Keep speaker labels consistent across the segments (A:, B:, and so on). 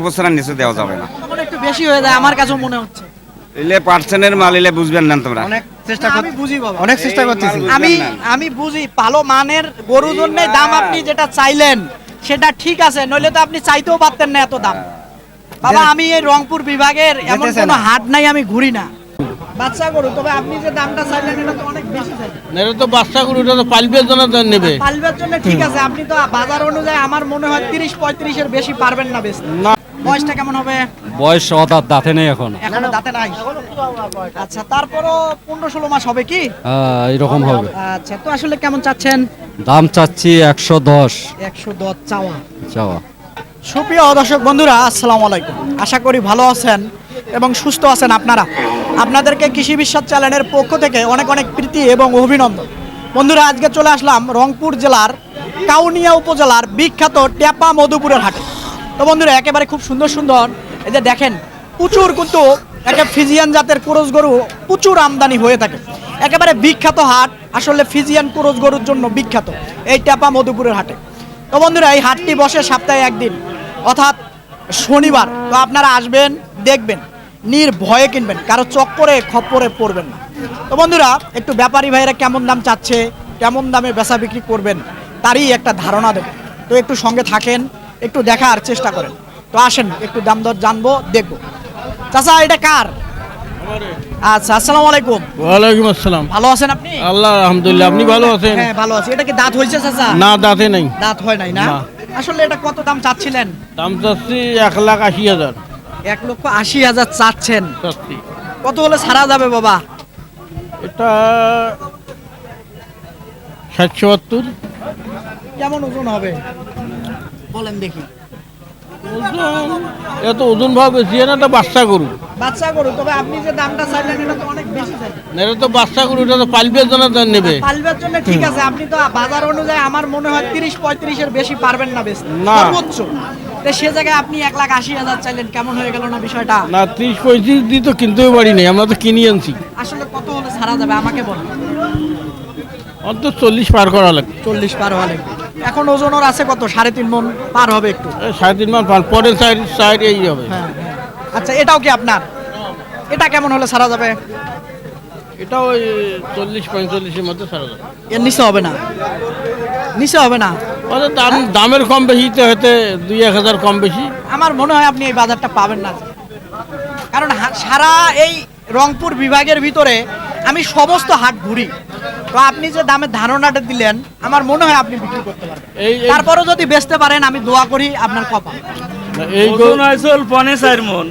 A: উপর ছাড়া নিচে দেওয়া যাবে না।
B: তখন একটু বেশি হয়ে যায় আমার কাছেও মনে হচ্ছে।
A: এলে পার্সেন্টের মাল এলে বুঝবেন না তোমরা।
C: অনেক চেষ্টা
B: না, আমি বুঝি বাবা।
C: অনেক চেষ্টা করতেছি।
B: আমি আমি বুঝি ভালো মানের গরু জন্য দাম আপনি যেটা চাইলেন সেটা ঠিক আছে নইলে তো আপনি চাইতেও পারতেন না এত দাম। বাবা আমি এই রংপুর বিভাগের এমন কোন
C: কোনো
B: হাট নাই আমি ঘুরি না। বাচ্চা গরু তবে আপনি যে দামটা চাইলেন এটা তো অনেক বেশি চাইলেন।
D: এটা তো বাচ্চা গরু এটা তো পালবের জন্য নেবে।
B: পালবার জন্য ঠিক আছে আপনি তো বাজার অনুযায়ী আমার মনে হয় তিরিশ পঁয়ত্রিশের বেশি পারবেন না বেশি বয়সটা কেমন হবে?
E: বয়স অদাত দাঁতে নেই এখন।
B: এখনও দাঁতে নাই। আচ্ছা তারপরও পনেরো ষোলো মাস হবে কি?
E: এরকম হবে।
B: আচ্ছা তো আসলে কেমন চাচ্ছেন?
E: দাম চাচ্ছি একশো দশ।
B: একশো দশ চাওয়া।
E: চাওয়া।
B: সুপ্রিয় দর্শক বন্ধুরা আসসালামু আলাইকুম। আশা করি ভালো আছেন এবং সুস্থ আছেন আপনারা। আপনাদেরকে কৃষি বিশ্বাস চ্যানেলের পক্ষ থেকে অনেক অনেক প্রীতি এবং অভিনন্দন। বন্ধুরা, আজকে চলে আসলাম রংপুর জেলার কাউনিয়া উপজেলার বিখ্যাত ট্যাপা মধুপুরের হাটে। তো বন্ধুরা, একেবারে খুব সুন্দর সুন্দর, এই যে দেখেন, প্রচুর কিন্তু একটা ফিজিয়ান জাতের কুরস গরু প্রচুর আমদানি হয়ে থাকে। একেবারে বিখ্যাত হাট, আসলে ফিজিয়ান কুরস গরুর জন্য বিখ্যাত এই ট্যাপা মধুপুরের হাটে। তো বন্ধুরা, এই হাটটি বসে সপ্তাহে একদিন, অর্থাৎ শনিবার। তো আপনারা আসবেন, দেখবেন। নির্ভয়ে কিনবেন কারও চক্করে খপ্পরে পড়বেন না। তো বন্ধুরা একটু ব্যাপারী ভাইরা কেমন দাম চাচ্ছে কেমন দামে বেচা বিক্রি করবেন তারই একটা ধারণা দেবেন তো একটু সঙ্গে থাকেন একটু দেখার চেষ্টা করেন। তো আসেন একটু দাম দর জানব দেখব। চাচা এটা কার? আচ্ছা আসসালামু আলাইকুম।
D: ওয়ালাইকুম আসসালাম।
B: ভালো আছেন আপনি?
D: আল্লাহ আলহামদুলিল্লাহ আপনি ভালো আছেন?
B: হ্যাঁ ভালো আছি। এটা কি দাঁত হয়েছে চাচা?
D: না দাঁতে নাই।
B: দাঁত হয় নাই না?
D: না।
B: আসলে এটা কত দাম চাচ্ছিলেন?
D: দাম চাচ্ছি এক লাখ আশি হাজার।
B: এক লক্ষ আশি হাজার চাচ্ছেন। কত হলে ছাড়া যাবে বাবা?
D: এটা ষাট সত্তর
B: কেমন ওজন হবে? বলেন দেখি।
D: ওজন এত ওজন ভাব বেশি না এটা বাচ্চা গরু।
B: বাচ্চা গরু তবে আপনি যে দামটা চাইলেন এটা তো অনেক বেশি চাইলেন
D: এটা তো বাচ্চা গরু এটা তো পালবের জন্য নেবে।
B: পালবার জন্য ঠিক আছে আপনি তো বাজার অনুযায়ী আমার মনে হয় তিরিশ পঁয়ত্রিশের বেশি পারবেন না বেশ।
D: না।
B: সর্বোচ্চ। তো সে জায়গায় আপনি এক লাখ আশি হাজার চাইলেন কেমন হয়ে গেল না বিষয়টা?
D: না ত্রিশ পঁয়ত্রিশ দিয়ে তো কিনতেও পারি নাই আমরা তো কিনে আনছি।
B: আসলে কত হলে ছাড়া যাবে আমাকে বলুন।
D: অন্তত চল্লিশ পার করা লাগবে।
B: চল্লিশ পার হলে এখন ওজন ওর আছে কত? সাড়ে তিন মন পার হবে একটু।
D: সাড়ে তিন মাস পার পরের সাইড সাইড এই হবে।
B: হ্যাঁ হ্যাঁ। আচ্ছা এটাও কি আপনার? এটা কেমন হলে ছাড়া যাবে?
D: এটা ওই চল্লিশ পঁয়তাল্লিশের মধ্যে সারা যাবে।
B: এর নিচে হবে না। নিচে হবে না?
D: ওদের দাম দামের কম বেশিতে হতে দুই এক হাজার কম বেশি।
B: আমার মনে হয় আপনি এই বাজারটা পাবেন না। কারণ সারা এই রংপুর বিভাগের ভিতরে আমি সমস্ত হাট ঘুরি। তো আপনি যে দামের ধারণাটা দিলেন আমার মনে হয় আপনি বিক্রি করতে পারবেন।
D: এই এই-
B: তারপরেও যদি বেচতে পারেন আমি দোয়া করি আপনার কপাল।
D: এই গরু-
F: পনে চার মন।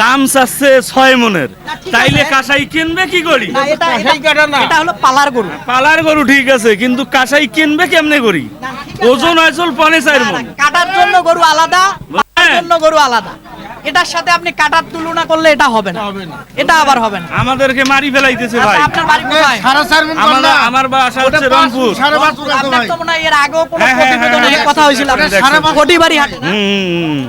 F: দাম চাচ্ছে ছয় মনের। তাইলে কাসাই কিনবে কি করি?
B: এটা হলো পালার গরু।
F: পালার গরু ঠিক আছে কিন্তু কাসাই কিনবে কেমনে করি। ওজন আসল পনে চার মন।
B: কাটার জন্য গরু আলাদা। জন্য গরু আলাদা। এটার সাথে আপনি কাটার তুলনা করলে এটা হবে না। এটা আবার হবে না।
F: আমাদেরকে মারি ফেলাইতেছে ভাই।
B: আচ্ছা, আপনার বাড়ি কোথায়?
F: আমার আমার বাসা হচ্ছে রংপুর।
B: আপনার তো মনে হয় এর আগেও কোনো প্রতিবেদনে কথা হয়েছিল।
F: আমি
B: হাটে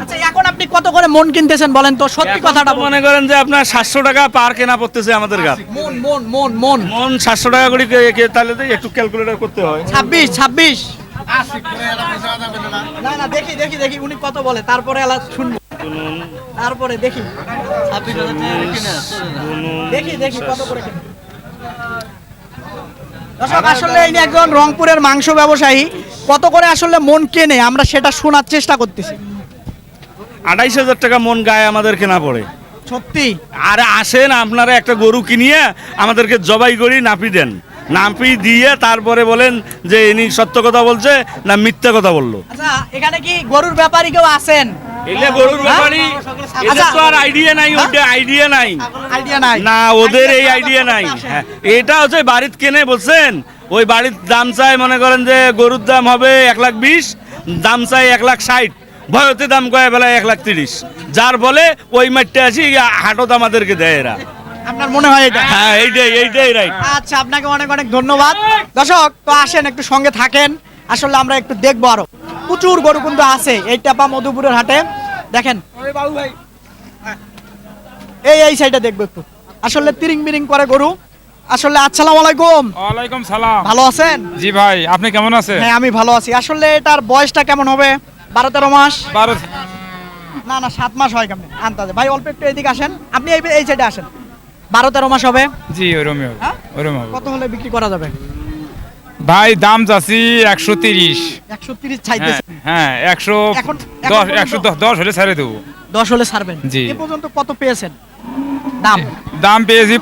B: আচ্ছা এখন আপনি কত করে মন কিনতেছেন বলেন তো? সত্যি কথাটা
F: মনে করেন যে আপনার সাতশো টাকা পার কেনা পড়তেছে আমাদের গাছ।
B: মন মন মন মন।
F: মন সাতশো টাকা করে তাহলে একটু ক্যালকুলেটর করতে হয়।
B: ছাব্বিশ ছাব্বিশ। না। না দেখি দেখি দেখি উনি কত বলে তারপরে আলাদা শুনব। তারপরে দেখি। দেখি দেখি কত করে দর্শক, আসলে ইনি একজন রংপুরের মাংস ব্যবসায়ী। কত করে আসলে মন কেনে? আমরা সেটা শোনার চেষ্টা করতেছি।
F: আড়াইশ হাজার টাকা মন গায়ে আমাদের কেনা পড়ে।
B: সত্যি?
F: আর আসেন আপনারা একটা গরু কিনিয়ে আমাদেরকে জবাই করি নাপি দেন। নাপি দিয়ে তারপরে বলেন যে ইনি সত্য কথা বলছে না মিথ্যা কথা বলল।
B: আচ্ছা এখানে কি গরুর ব্যাপারী কেউ আছেন?
F: এলে গরুর ব্যাপারই এদের
B: আচ্ছা।
F: তো আর আইডিয়া নাই ওটা আইডিয়া নাই।
B: আইডিয়া নাই।
F: না ওদের এই আইডিয়া নাই। হ্যাঁ, এটা হচ্ছে বাড়িত কেনে বলছেন? ওই বাড়ির দাম চাই মনে করেন যে গরুর দাম হবে এক লাখ বিশ দাম চাই এক লাখ ষাট ভয়তে দাম কয়ে বেলায় এক লাখ তিরিশ। যার বলে ওই মাঠটা আসি হাটত আমাদেরকে দেয় এরা।
B: আপনার মনে হয় এটা?
F: হ্যাঁ এইটাই এইটাই রাইট
B: আচ্ছা আপনাকে অনেক অনেক ধন্যবাদ। দর্শক তো আসেন একটু সঙ্গে থাকেন। আসলে আমরা একটু দেখব আরও। প্রচুর গরু কিন্তু আছে এই টাপা মধুপুরের হাটে। দেখেন। এই এই সাইডে দেখব একটু। আসলে তিরিং বিরিং করে গরু। আসলে আসসালামু আলাইকুম।
G: ওয়ালাইকুম সালাম।
B: ভালো আছেন?
G: জি ভাই আপনি কেমন আছেন?
B: হ্যাঁ আমি ভালো আছি। আসলে এটার বয়সটা কেমন হবে? বারো তেরো মাস?
G: বারো।
B: না না সাত মাস হয় কেমন? আন্দাজে। ভাই অল্প একটু এদিকে আসেন। আপনি এই এই সাইডে আসেন। বারো তেরো মাস হবে?
C: জি ওরমই হবে।
B: হ্যাঁ?
C: ওরম হবে।
B: কত হলে বিক্রি করা যাবে?
C: ভাই দাম চাচ্ছি একশো তিরিশ।
B: একশো তিরিশ
C: হ্যাঁ
B: চাইতেছে
C: হ্যাঁ একশো
B: এখন- এখন
C: দশ
B: পর্যন্ত-
C: একশো দশ দশ হলে ছেড়ে দেবো।
B: দশ হলে ছাড়বেন?
C: জি।
B: এ পর্যন্ত কত পেয়েছেন? দাম?
C: দাম পেয়েছি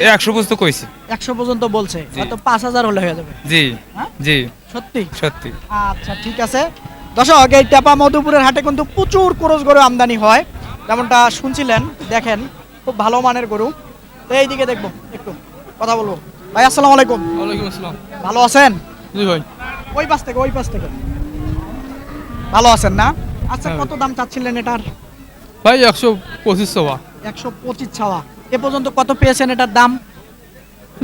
C: একশো বুঝতে কইছি।
B: একশো পর্যন্ত বলছে। হয়তো পাঁচ হাজার হলে হয়ে যাবে।
C: জি
B: হ্যাঁ?
C: জি।
B: সত্যি?
C: সত্যি।
B: আচ্ছা ঠিক আছে। দর্শক এই টেপা মধুপুরের হাটে কিন্তু প্রচুর ক্রোজ গরু আমদানি হয়। যেমনটা শুনছিলেন দেখেন খুব ভালো মানের গরু। তো এইদিকে দেখব একটু কথা বলব। ভাই আসসালামু আলাইকুম।
D: ওয়ালাইকুম আসসালাম।
B: ভালো আছেন?
D: জি ভাই।
B: ওই পাশ থেকে ওই পাশ থেকে। ভালো আছেন না? আচ্ছা
D: হ্যাঁ।
B: কত দাম চাচ্ছিলেন এটার?
D: ভাই একশো পঁচিশ সবা
B: একশো পঁচিশ ছাওয়া। এ পর্যন্ত কত পেয়েছেন এটার দাম?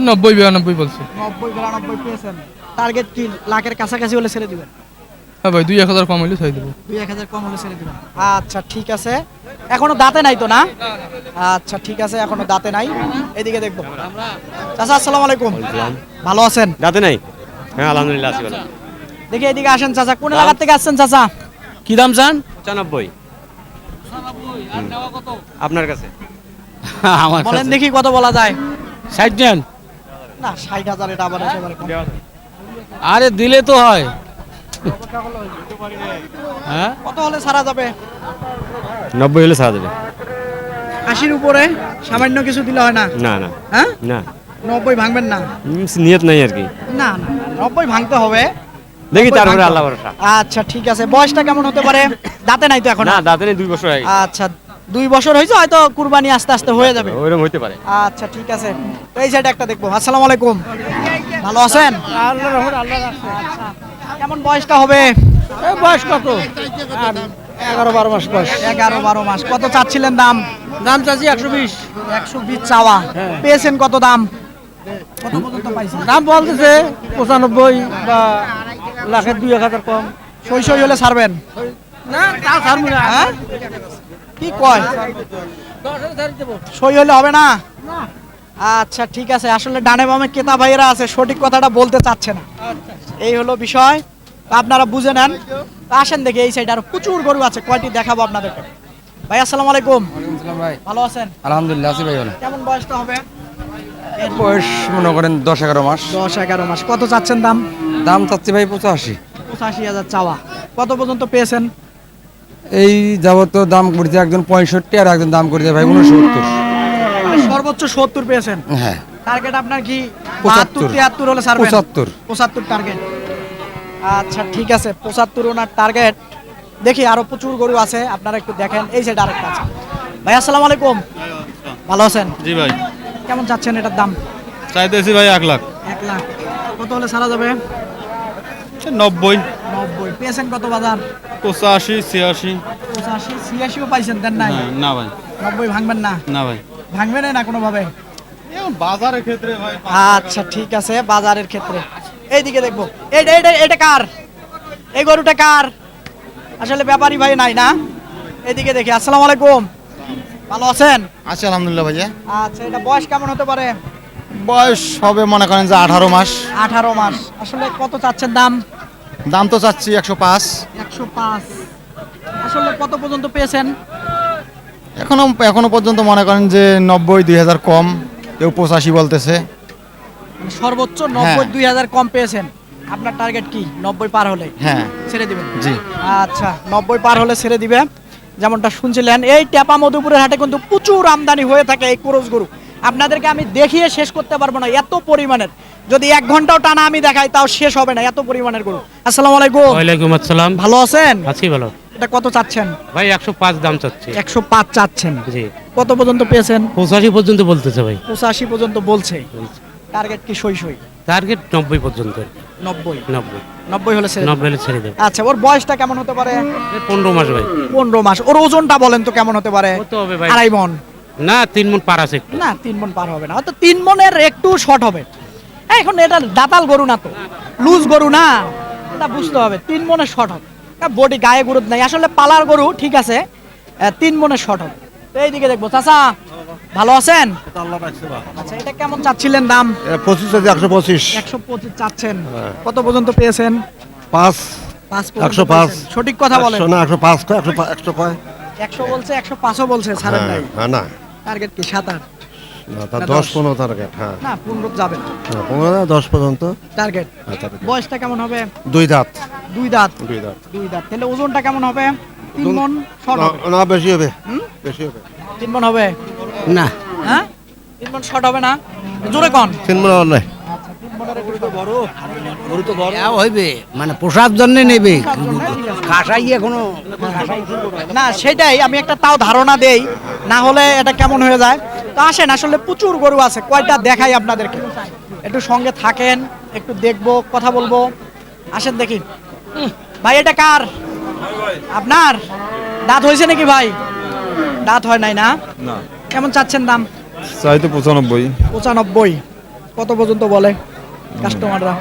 D: নব্বই বিরানব্বই বলছে।
B: নব্বই বিরানব্বই পেয়েছেন। টার্গেট কি লাখের কাছাকাছি হলে ছেড়ে দিবেন?
D: হ্যাঁ ভাই দুই এক হাজার কম হলে দেবো।
B: দুই এক হাজার কম হলে ছেড়ে দিবেন আচ্ছা ঠিক আছে। এখনও দাঁতে নাই তো না? আচ্ছা ঠিক আছে এখনও দাঁতে নাই। এদিকে দেখব। চাচা আসসালামু আলাইকুম। ভালো আছেন?
G: দাঁতে নাই? হ্যাঁ আলহামদুলিল্লাহ আছি ভালো।
B: দেখি এদিকে আসেন চাচা। কোন এলাকা থেকে আসছেন চাচা?
D: কি দাম চান?
G: পঁচানব্বই। আপনার কাছে?
D: আমার
B: বলেন দেখি কত বলা যায়।
D: ষাট নেন
B: না ষাট হাজার এটা আবার একেবারে কম।
D: আরে দিলে তো হয়। হ্যাঁ?
B: কত হলে ছাড়া যাবে?
G: নব্বই হলে ছাড়া দেবে
B: আশির উপরে সামান্য কিছু দিলে হয় না?
G: না না।
B: হ্যাঁ?
G: না।
B: নব্বই ভাঙবেন না?
G: নিয়ত নাই আর কি।
B: না না নব্বই ভাঙতে হবে।
G: দেখি তারপরে আল্লাহ ভরসা।
B: আচ্ছা ঠিক আছে। বয়সটা কেমন হতে পারে? দাঁতে নাই তো এখন?
G: না দাঁতে নেই দুই বছর আগে।
B: আচ্ছা দুই বছর হয়েছে হয়তো কুরবানি আস্তে আস্তে হয়ে যাবে।
G: ওইরকম হইতে পারে।
B: আচ্ছা ঠিক আছে। এই সাইডে একটা দেখব। আসসালামু আলাইকুম। ভালো আছেন? আচ্ছা। কেমন বয়সটা হবে?
D: বয়স কত? এগারো বারো মাস বয়স।
B: এগারো বারো মাস। কত চাচ্ছিলেন দাম?
D: দাম চাচ্ছি একশো বিশ।
B: একশো বিশ চাওয়া। পেয়েছেন কত দাম?
D: দাম বলতেছে পঁচানব্বই বা লাখের দুই এক হাজার কম।
B: সই সই হলে ছাড়বেন? হ্যাঁ? কি কয়? সই হলে হবে না? আচ্ছা ঠিক আছে। আসলে ডানে বামে কেতা ভাইয়েরা আছে সঠিক কথাটা বলতে চাচ্ছে না। এই হলো বিষয়। আপনারা বুঝে নেন। আসেন দেখি এই সাইডে আর প্রচুর গরু আছে কয়টি দেখাবো আপনাদেরকে। ভাই আসসালামু আলাইকুম।
E: ভাই।
B: ভালো আছেন?
E: আলহামদুলিল্লাহ আছি ভাই ভালো।
B: কেমন বয়সটা হবে?
E: বয়স মনে করেন দশ এগারো মাস।
B: দশ এগারো মাস। কত চাচ্ছেন দাম?
E: দাম চাচ্ছি ভাই পঁচাশি।
B: পঁচাশি হাজার চাওয়া। কত পর্যন্ত পেয়েছেন?
E: এই যাবত দাম করছে একজন পঁয়ষট্টি আর একজন দাম করছে ভাই উনসত্তর।
B: সর্বোচ্চ সত্তর পেয়েছেন।
E: হ্যাঁ।
B: টার্গেট আপনার কি। বাহাত্তর তিয়াত্তর হলে ছাড়বেন।
E: পঁচাত্তর।
B: পঁচাত্তর টার্গেট আচ্ছা ঠিক আছে পঁচাত্তর ওনার টার্গেট দেখি আরও প্রচুর গরু আছে আপনারা একটু দেখেন। এই সাইড আরেকটা আছে। ভাই আসসালামু আলাইকুম। ভালো আছেন?
F: জি ভাই।
B: কেমন চাচ্ছেন এটার দাম?
F: চাইতেছি ভাই এক লাখ।
B: এক লাখ। কত হলে ছাড়া যাবে?
F: নব্বই।
B: নব্বই। পেয়েছেন কত বাজার?
F: পঁচাশি ছিয়াশি।
B: পঁচাশি ছিয়াশিও পাইছেন দেন নাই?
F: না ভাই।
B: নব্বই ভাঙবেন না?
F: না ভাই।
B: ভাঙবেন না কোনোভাবে?
F: বাজারের ক্ষেত্রে ভাই
B: আচ্ছা ঠিক আছে বাজারের ক্ষেত্রে। এইদিকে দেখব। এইটা এটা কার? এই গরুটা কার? আসলে ব্যাপারী ভাই নাই না? এদিকে দেখি আসসালামু আলাইকুম। ভালো আছেন?
H: আছি আলহামদুলিল্লাহ ভাইয়া।
B: আচ্ছা এটা বয়স কেমন হতে পারে?
H: বয়স হবে মনে করেন যে আঠারো মাস।
B: আঠারো মাস। আসলে কত চাচ্ছেন দাম?
H: দাম তো চাচ্ছি একশো পাঁচ।
B: একশো পাঁচ। আসলে কত পর্যন্ত পেয়েছেন?
H: এখনও এখনও পর্যন্ত মনে করেন যে নব্বই দুই হাজার কম। কেউ পঁচাশি বলতেছে।
B: সর্বোচ্চ নব্বই
H: হ্যাঁ।
B: দুই হাজার কম পেয়েছেন। আপনার টার্গেট কি? নব্বই পার হলে?
H: হ্যাঁ।
B: ছেড়ে দিবেন।
H: জি।
B: আচ্ছা নব্বই পার হলে ছেড়ে দিবে। যেমনটা শুনছিলেন এই টেপা মধুপুরের হাটে কিন্তু প্রচুর আমদানি হয়ে থাকে এই ক্রোজ গরু। আপনাদেরকে আমি দেখিয়ে শেষ করতে পারব না এত পরিমাণের। যদি এক ঘন্টাও টানা আমি দেখাই তাও শেষ হবে না এত পরিমাণের গরু। আসসালামু আলাইকুম।
I: ওয়ালাইকুম আসসালাম।
B: ভালো আছেন?
I: আছি ভালো।
B: এটা কত চাচ্ছেন?
I: ভাই একশো পাঁচ দাম চাচ্ছি।
B: একশো পাঁচ চাচ্ছেন।
I: জি।
B: কত পর্যন্ত পেয়েছেন?
I: পঁচাশি পর্যন্ত বলতেছে ভাই।
B: পঁচাশি পর্যন্ত বলছে। টার্গেট কি সই সই?
I: টার্গেট নব্বই পর্যন্ত।
B: নব্বই।
I: নব্বই।
B: নব্বই হলে ছেড়ে
I: নব্বই হলে ছেড়ে দেবে।
B: আচ্ছা ওর বয়সটা কেমন হতে পারে?
I: পনেরো মাস ভাই।
B: পনেরো মাস। ওর ওজনটা বলেন তো কেমন হতে পারে?
I: কত হবে ভাই।
B: আড়াই মন।
I: না তিন মন পার আছে
B: না তিন মন পার হবে না। হয়তো তিন মনের একটু শর্ট হবে। হ্যাঁ, এখন এটা দাতাল গরু না তো। লুজ গরু না। এটা বুঝতে হবে তিন মনের শর্ট হবে। বডি গায়ে গুরুত নাই। আসলে পালার গরু ঠিক আছে তিন মনের শর্ট হবে। এইদিকে দেখব। চাচা ভালো আছেন? আচ্ছা এটা কেমন চাচ্ছিলেন দাম?
H: পঁচিশ হাজার একশো পঁচিশ।
B: একশো পঁচিশ চাচ্ছেন। কত পর্যন্ত পেয়েছেন?
H: পাঁচ।
B: পাঁচ
H: একশো পাঁচ।
B: সঠিক কথা বলেন।
H: না একশো পাঁচ একশো একশো কয়?
B: একশো বলছে একশো পাঁচও বলছে ছাড়েন
J: হ্যাঁ না।
B: টার্গেট কি? সাত আট।
J: দশ। পনেরো টার্গেট হ্যাঁ।
B: না পনেরো
J: হ্যাঁ, পনেরো না, দশ পর্যন্ত।
B: টার্গেট
J: হ্যাঁ,
B: বয়সটা কেমন হবে?
J: দুই দাঁত।
B: দুই দাঁত।
J: দুই দাঁত।
B: দুই দাঁত। তাহলে ওজনটা কেমন হবে? তিন মন
J: না, বেশি হবে। বেশি হবে।
B: তিন মন হবে?
I: না।
B: হ্যাঁ? তিন মন শর্ট হবে না? জোরে কন।
J: তিন মনে হয় নাই
I: মানে পোষার জন্য নেবে। কাঁসাই এখনও
B: না সেটাই। আমি একটা তাও ধারণা দেই। না হলে এটা কেমন হয়ে যায়? তো আসেন আসলে প্রচুর গরু আছে কয়টা দেখাই আপনাদেরকে। একটু সঙ্গে থাকেন একটু দেখব কথা বলব। আসেন দেখি। ভাই এটা কার? আপনার? দাঁত হয়েছে নাকি ভাই? দাঁত হয় নাই না? কেমন চাচ্ছেন দাম?
C: চাই তো পঁচানব্বই।
B: পঁচানব্বই। কত পর্যন্ত বলে কাস্টমাররা?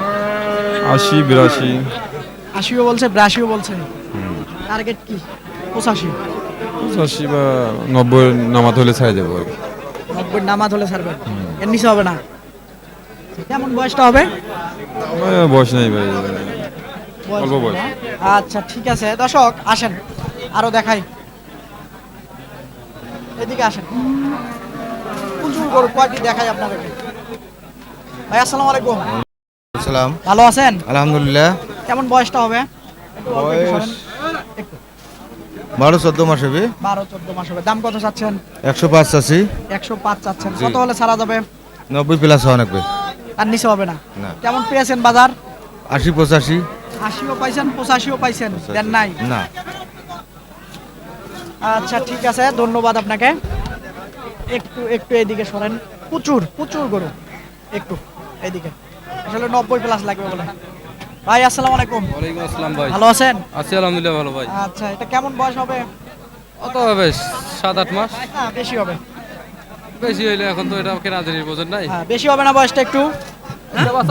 C: আশি বিরাশি।
B: আশিও বলছে বিরাশিও বলছে। টার্গেট কি? পঁচাশি।
C: পঁচাশি বা নব্বই নামাত হলে ছাই যাব আর কি
B: নব্বই নামাজ হলে ছাড়বেন। এর নিচে হবে না। কেমন বয়সটা হবে?
C: বয়স নেই ভাই। অল্প বয়স।
B: আচ্ছা ঠিক আছে। দর্শক আসেন। আরও দেখাই। এদিকে আসেন। প্রচুর গরু কয়টি দেখাই আপনাদেরকে? ভাই আসসালামু আলাইকুম।
H: সালাম
B: ভালো আছেন?
H: আলহামদুলিল্লাহ।
B: কেমন বয়সটা হবে? একটু অল্প একটু সরেন। একটু
H: বারো চোদ্দ মাস হবে।
B: বারো চোদ্দ মাস হবে। দাম কত চাচ্ছেন?
H: একশো পাঁচ আশি
B: একশো পাঁচ চাচ্ছেন। কত হলে ছাড়া যাবে?
H: নব্বই প্লাস হওয়া লাগবে।
B: আর নিচে হবে না?
H: না।
B: কেমন পেয়েছেন বাজার?
H: আশি পঁচাশি।
B: আশিও পাইছেন পঁচাশিও পাইছেন। দেন নাই?
H: না।
B: আচ্ছা ঠিক আছে। ধন্যবাদ আপনাকে। একটু একটু এদিকে সরেন। প্রচুর প্রচুর গরু। একটু এদিকে। আসলে নব্বই প্লাস লাগবে বলে। ভাই আসসালামু আলাইকুম।
E: ওয়ালাইকুম আসসালাম ভাই।
B: ভালো আছেন?
E: আছি আলহামদুলিল্লাহ ভালো ভাই।
B: আচ্ছা এটা কেমন বয়স হবে?
E: অত হবে সাত আট মাস।
B: না বেশি হবে।
E: বেশি হইলে এখন তো এটা কেনা জিনিস বোঝেন নাই।
B: হ্যাঁ বেশি হবে না বয়সটা একটু?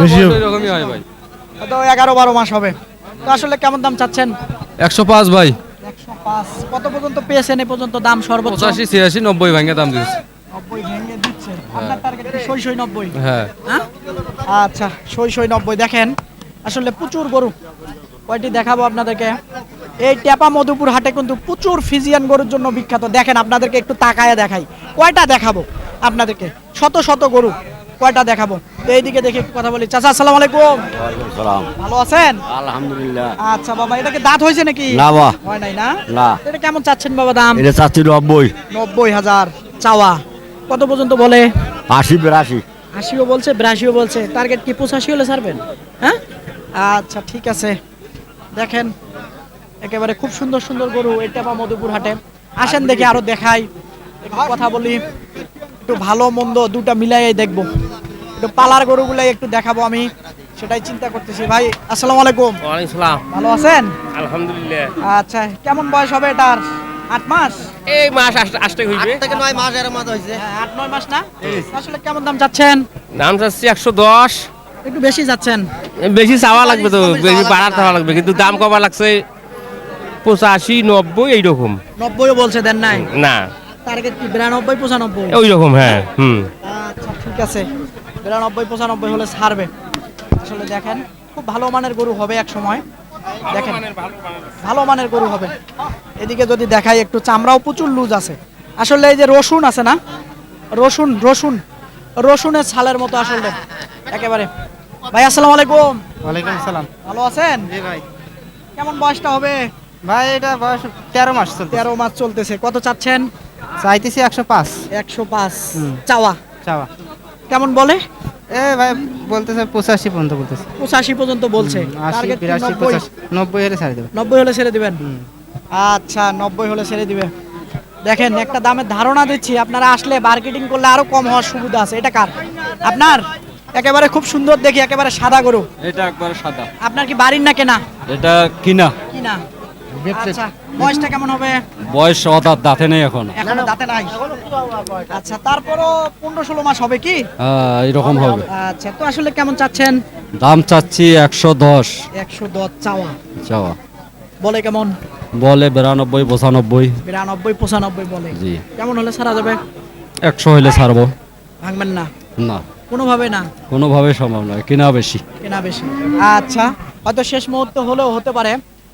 E: বেশি এরকমই হয় ভাই।
B: তো এগারো বারো মাস হবে। তো আসলে কেমন দাম চাচ্ছেন?
E: একশো পাঁচ ভাই।
B: একশো পাঁচ। কত পর্যন্ত পেয়েছেন এ পর্যন্ত দাম সর্বোচ্চ?
E: পঁচাশি ছিয়াশি নব্বই ভাঙে দাম দিয়েছে।
B: নব্বই ভেঙে দিচ্ছেন আপনার টার্গেট সই সই নব্বই?
E: হ্যাঁ
B: হ্যাঁ। আচ্ছা সই সই নব্বই। দেখেন আসলে প্রচুর গরু। কয়টি দেখাবো আপনাদেরকে? এই টেপা মধুপুর হাটে কিন্তু প্রচুর ফিজিয়ান গরুর জন্য বিখ্যাত। দেখেন আপনাদেরকে একটু তাকায় দেখাই। কয়টা দেখাবো আপনাদেরকে? শত শত গরু কয়টা দেখাবো? তো এইদিকে দেখে একটু কথা বলি। চাচা আসসালামু আলাইকুম। ভালো আছেন?
A: আলহামদুলিল্লাহ।
B: আচ্ছা বাবা এটাকে দাঁত হয়েছে নাকি?
A: না বা
B: হয় নাই না?
A: না।
B: এটা কেমন চাচ্ছেন বাবা দাম?
A: এটা চাচ্ছি নব্বই।
B: নব্বই হাজার চাওয়া। কত পর্যন্ত বলে?
A: আশি বিরাশি।
B: আশিও বলছে বিরাশিও বলছে। টার্গেট কি পঁচাশি হলে ছাড়বেন? হ্যাঁ? আচ্ছা ঠিক আছে। দেখেন একেবারে খুব সুন্দর সুন্দর গরু এটা বা মধুপুর হাটে। আসেন দেখি আরও দেখাই। একটু কথা বলি। একটু ভালো মন্দ দুটা মিলাই দেখব। একটু পালার গরুগুলাই একটু দেখাবো আমি। সেটাই চিন্তা করতেছি। ভাই আসসালামু আলাইকুম।
I: ওয়ালাইকুম সালাম।
B: ভালো আছেন?
I: আলহামদুলিল্লাহ।
B: আচ্ছা কেমন বয়স হবে এটার? আট মাস?
I: এই মাস আসতে হইবে।
B: থেকে নয় মাস এর মতো হয়েছে। আট নয় মাস না? আসলে কেমন দাম চাচ্ছেন?
I: দাম চাচ্ছি একশো দশ।
B: একটু বেশি যাচ্ছেন?
I: বেশি চাওয়া লাগবে তো বেশি চাওয়া লাগবে কিন্তু দাম কবা লাগছে পঁচাশি নব্বই এইরকম।
B: নব্বইও বলছে দেন নাই?
I: না।
B: টার্গেট কি বিরানব্বই পঁচানব্বই?
I: ওই রকম হ্যাঁ হুম।
B: আচ্ছা ঠিক আছে। বিরানব্বই পঁচানব্বই হলে ছাড়বে। আসলে দেখেন খুব ভালো মানের গরু হবে এক সময়। দেখেন ভালো মানের গরু হবে। এদিকে যদি দেখাই একটু চামড়াও প্রচুর লুজ আছে। আসলে এই যে রসুন আছে না? রসুন রসুন। রসুনের ছালের মতো আসলে একেবারে। ভাই আসসালামু আলাইকুম।
H: ওয়ালাইকুম সালাম
B: ভালো আছেন?
H: জি ভাই।
B: কেমন বয়সটা হবে?
H: ভাই এটা বয়স তেরো মাস চলছে
B: তেরো মাস চলতেছে। কত চাচ্ছেন?
H: চাইতেছি একশো পাঁচ।
B: একশো পাঁচ। চাওয়া?
H: চাওয়া।
B: কেমন বলে?
H: এ ভাই বলতেছে পঁচাশি পর্যন্ত বলতেছে।
B: পঁচাশি পর্যন্ত বলছে।
H: আশি
B: Target
H: বিরাশি
B: নব্বই?
H: পঁচাশি নব্বই হলে ছাড়ি দেবে।
B: নব্বই হলে ছেড়ে দিবেন? আচ্ছা নব্বই হলে ছেড়ে দিবে। দেখেন একটা দামের ধারণা দিচ্ছি। আপনারা আসলে মার্কেটিং করলে আরও কম হওয়ার সুবিধা আছে। এটা কার? আপনার? একেবারে খুব সুন্দর দেখি একেবারে সাদা গরু।
E: এটা একবারে সাদা।
B: আপনার কি বাড়ির না কেনা?
E: এটা কিনা।
B: কিনা। আচ্ছা বয়সটা কেমন হবে?
E: বয়স দাঁতে নেই এখন।
B: এখন দাঁতে নাই। আচ্ছা তারপরও পনেরো ষোলো মাস হবে কি?
E: এরকম হবে।
B: আচ্ছা তো আসলে কেমন চাচ্ছেন?
E: দাম চাচ্ছি একশো দশ।
B: একশো দশ চাওয়া।
E: চাওয়া।
B: বলে কেমন?
E: বলে বিরানব্বই পঁচানব্বই।
B: বিরানব্বই পঁচানব্বই বলে।
E: জি।
B: কেমন হলে ছাড়া যাবে?
E: একশো হইলে ছাড়বো।
B: ভাঙবেন না?
E: না।
B: কোনোভাবে না?
E: কোনোভাবে সম্ভব নয় কিনা বেশি।
B: কেনা বেশি। আচ্ছা হয়তো শেষ মুহূর্তে হলেও হতে পারে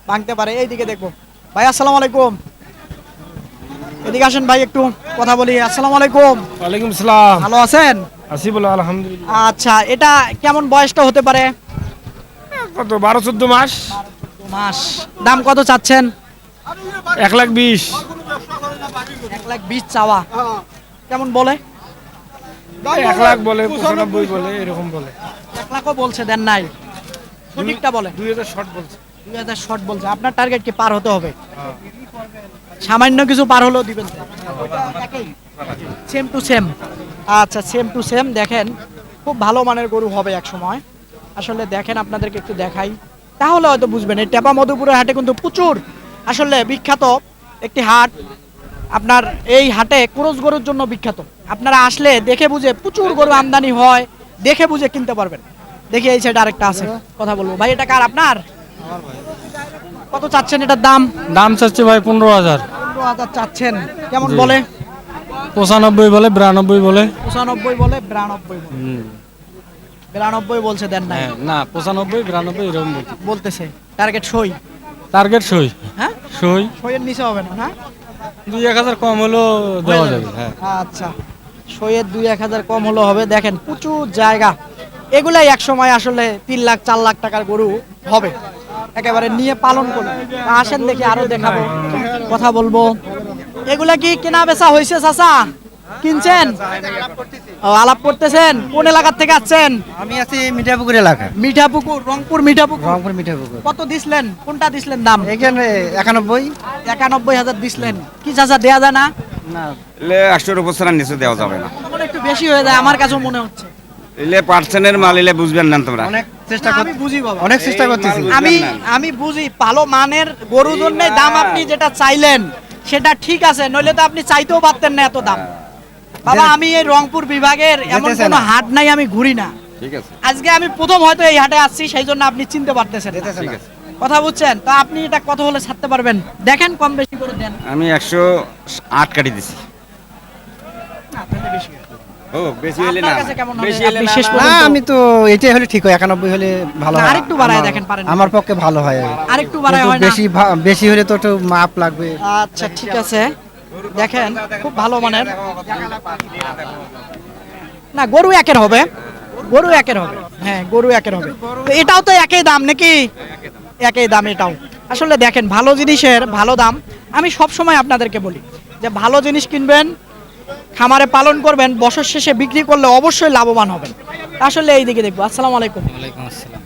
B: ভাঙতে পারে। এইদিকে দেখব। ভাই আসসালামু আলাইকুম। এদিকে আসেন ভাই একটু কথা বলি। আসসালামু আলাইকুম।
C: ওয়ালাইকুম সালাম।
B: ভালো আছেন?
C: আসি বলে আলহামদুলিল্লাহ।
B: আচ্ছা এটা কেমন বয়সটা হতে পারে?
C: কত বারো চোদ্দ মাস?
B: মাস। দাম কত চাচ্ছেন?
C: এক লাখ বিশ।
B: এক লাখ বিশ চাওয়া। কেমন বলে?
C: এক লাখ বলে পঁচানব্বই বলে এরকম বলে।
B: এক লাখও বলছে দেন নাই। সঠিকটা বলে
C: দুই হাজার শর্ট বলছে।
B: দুই হাজার শর্ট বলছে। আপনার টার্গেট কি পার হতে হবে? সামান্য কিছু পার হলেও দিবেন। সেম টু সেম আচ্ছা সেম টু সেম দেখেন খুব ভালো মানের গরু হবে এক সময়। আসলে দেখেন আপনাদেরকে একটু দেখাই। তাহলে হয়তো বুঝবেন এই টেপা মধুপুরের হাটে কিন্তু প্রচুর। আসলে বিখ্যাত একটি হাট। আপনার এই হাটে ক্রোজ গরুর জন্য বিখ্যাত। আপনারা আসলে দেখে বুঝে প্রচুর গরু আমদানি হয় দেখে বুঝে কিনতে পারবেন। দেখি এই সাইড আরেকটা আছে কথা বলব। ভাই এটা কার আপনার? কত চাচ্ছেন এটার দাম?
E: দাম চাচ্ছে ভাই পনেরো হাজার।
B: পনেরো হাজার চাচ্ছেন। কেমন বলে?
E: পঁচানব্বই বলে বিরানব্বই বলে।
B: পঁচানব্বই বলে বিরানব্বই বিরানব্বই বলছে দেন নাই।
E: হ্যাঁ, না পঁচানব্বই বিরানব্বই এরকম
B: বলতেছে। টার্গেট সই?
E: টার্গেট সই।
B: হ্যাঁ?
E: সই।
B: সইয়ের নিচে হবে না হ্যাঁ
E: দুই এক হাজার কম হলেও দেওয়া যাবে হ্যাঁ।
B: আচ্ছা। সইয়ের দুই এক হাজার কম হলো হবে। দেখেন প্রচুর জায়গা। এগুলাই এক সময় আসলে তিন লাখ চার লাখ টাকার গরু হবে। একেবারে নিয়ে পালন করবে তা আসেন দেখি আরও দেখাবো। কথা বলব। এগুলা কি কেনা বেচা হয়েছে চাচা? কিনছেন? ও আলাপ করতেছেন? কোন এলাকার থেকে আসছেন?
H: আমি আছি মিঠাপুকুর এলাকা।
B: মিঠাপুকুর রংপুর মিঠাপুকুর।
H: রংপুর মিঠাপুকুর।
B: কত দিছিলেন? কোনটা দিছিলেন দাম?
H: এখানে একানব্বই।
B: একানব্বই হাজার দিছিলেন। কি চাচা দেয়া যায় না?
H: না।
F: একশোর উপর ছাড়া নিচে দেওয়া যাবে না।
B: একটু বেশি হয়ে যায় আমার কাছেও মনে হচ্ছে।
F: এলে পার্সেন্টের মাল এলে বুঝবেন না তোমরা।
H: অনেক চেষ্টা
B: বুঝি বাবা।
H: অনেক চেষ্টা করতেছি।
B: আমি আমি বুঝি ভালো মানের গরু জন্য দাম আপনি যেটা চাইলেন সেটা ঠিক আছে নইলে তো আপনি চাইতেও পারতেন না এত দাম। বাবা আমি এই রংপুর বিভাগের এমন কোনো হাট নাই আমি ঘুরি না।
F: ঠিক আছে।
B: আজকে আমি প্রথম হয়তো এই হাটে আসছি সেই জন্য আপনি চিনতে পারতেছেন
F: ঠিক আছে।
B: কথা বুঝছেন? তো আপনি এটা কত হলে ছাড়তে পারবেন। দেখেন কম বেশি করে দেন।
F: আমি একশো আট কাটি দিছি।
H: আমি তো এটাই হলে ঠিক হয় একানব্বই হলে ভালো হয়।
B: আরেকটু বাড়ায় দেখেন, পারেন।
H: আমার পক্ষে ভালো হয়।
B: আরেকটু বাড়ায় হয় না?
H: বেশি বেশি হলে তো একটু মাপ লাগবে।
B: আচ্ছা ঠিক আছে। দেখেন খুব ভালো মানের। না গরু একের হবে। গরু একের হবে। হ্যাঁ গরু একের হবে। তো এটাও তো একই দাম নাকি? একই দাম এটাও। আসলে দেখেন ভালো জিনিসের ভালো দাম আমি সব সময় আপনাদেরকে বলি যে ভালো জিনিস কিনবেন খামারে পালন করবেন বছর শেষে বিক্রি করলে অবশ্যই লাভবান হবেন। আসলে এই দিকে দেখব। আসসালামু আলাইকুম।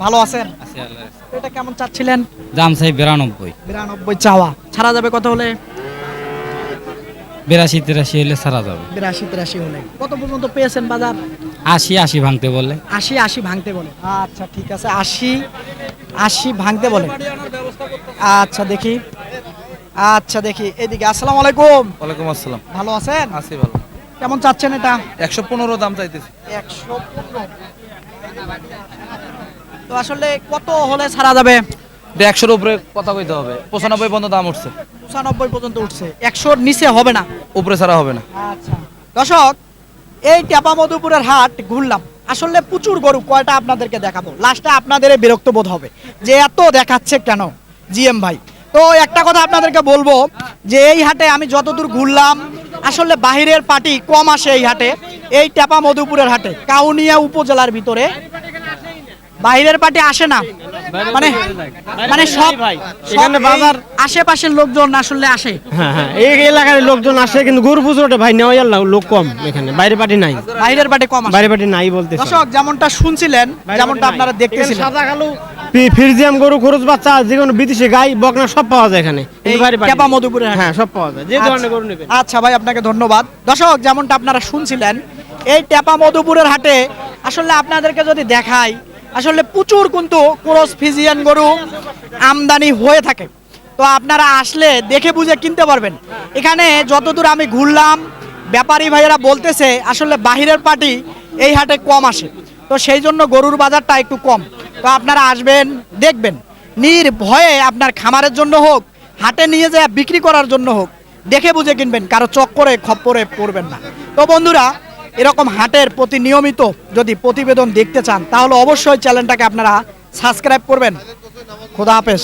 B: ভালো আছেন? এটা কেমন চাচ্ছিলেন?
E: দাম চাই বিরানব্বই।
B: বিরানব্বই চাওয়া। ছাড়া যাবে কত হলে?
E: বিরাশি তিরাশি হলে সারা যাবে।
B: বিরাশি তিরাশি হলে। কত পর্যন্ত পেয়েছেন বাজার?
E: আশি আশি ভাঙতে বলে
B: আশি আশি ভাঙতে বলে। আচ্ছা ঠিক আছে। আশি আশি ভাঙতে বলে। আচ্ছা দেখি। আচ্ছা দেখি। এদিকে আসসালামু আলাইকুম।
D: ওয়ালাইকুম আসসালাম।
B: ভালো আছেন?
D: আছি ভালো।
B: কেমন চাচ্ছেন এটা?
D: একশো পনেরো দাম চাইতেছি।
B: একশো তো আসলে কত হলে ছাড়া যাবে?
D: এটা একশোর উপরে কথা কইতে হবে। পঁচানব্বই পর্যন্ত দাম উঠছে।
B: পঁচানব্বই পর্যন্ত উঠছে। একশোর নিচে হবে না?
D: উপরে ছাড়া হবে না।
B: আচ্ছা। দর্শক এই টেপা মধুপুরের হাট ঘুরলাম। আসলে প্রচুর গরু কয়টা আপনাদেরকে দেখাবো? লাস্টে আপনাদের বিরক্ত বোধ হবে। যে এত দেখাচ্ছে কেন? জিএম ভাই। তো একটা কথা আপনাদেরকে বলব, যে এই হাটে আমি যতদূর ঘুরলাম, আসলে বাহিরের পার্টি কম আসে এই হাটে। এই টেপা মধুপুরের হাটে, কাউনিয়া উপজেলার ভিতরে বাইরের পার্টি আসে না। মানে মানে সব এখানে বাজার আশেপাশের লোকজন আসলে আসে।
E: হ্যাঁ হ্যাঁ এই এলাকার লোকজন আসে কিন্তু গরু পুজোটা ভাই নেওয়া না, লোক কম এখানে। বাইরে পার্টি নাই।
B: বাইরের পার্টি কম আসে।
E: বাইরে পার্টি নাই বলতে
B: দর্শক যেমনটা শুনছিলেন যেমনটা আপনারা দেখতেছিলেন।
E: সাদা কালো ফিরজিয়াম গরু খরচ বাচ্চা যে কোনো বিদেশি গাই বকনা সব পাওয়া যায় এখানে।
B: ক্যাপা
E: নাই। হ্যাঁ সব পাওয়া যায়। যে ধরনের গরু নেবেন।
B: আচ্ছা ভাই আপনাকে ধন্যবাদ। দর্শক যেমনটা আপনারা শুনছিলেন এই টেপা মধুপুরের হাটে আসলে আপনাদেরকে যদি দেখাই আসলে প্রচুর কিন্তু ক্রস ফিজিয়ান গরু আমদানি হয়ে থাকে। তো আপনারা আসলে দেখে বুঝে কিনতে পারবেন। এখানে যতদূর আমি ঘুরলাম, ব্যাপারী ভাইয়েরা বলতেছে, আসলে বাহিরের পার্টি এই হাটে কম আসে। তো সেই জন্য গরুর বাজারটা একটু কম। তো আপনারা আসবেন, দেখবেন। নির্ভয়ে আপনার খামারের জন্য হোক, হাটে নিয়ে যায় বিক্রি করার জন্য হোক, দেখে বুঝে কিনবেন, কারও চক্করে, খপ্পরে পড়বেন না। তো বন্ধুরা এরকম হাটের প্রতি নিয়মিত যদি প্রতিবেদন দেখতে চান, তাহলে অবশ্যই চ্যানেলটাকে আপনারা সাবস্ক্রাইব করবেন। খোদা হাফেজ।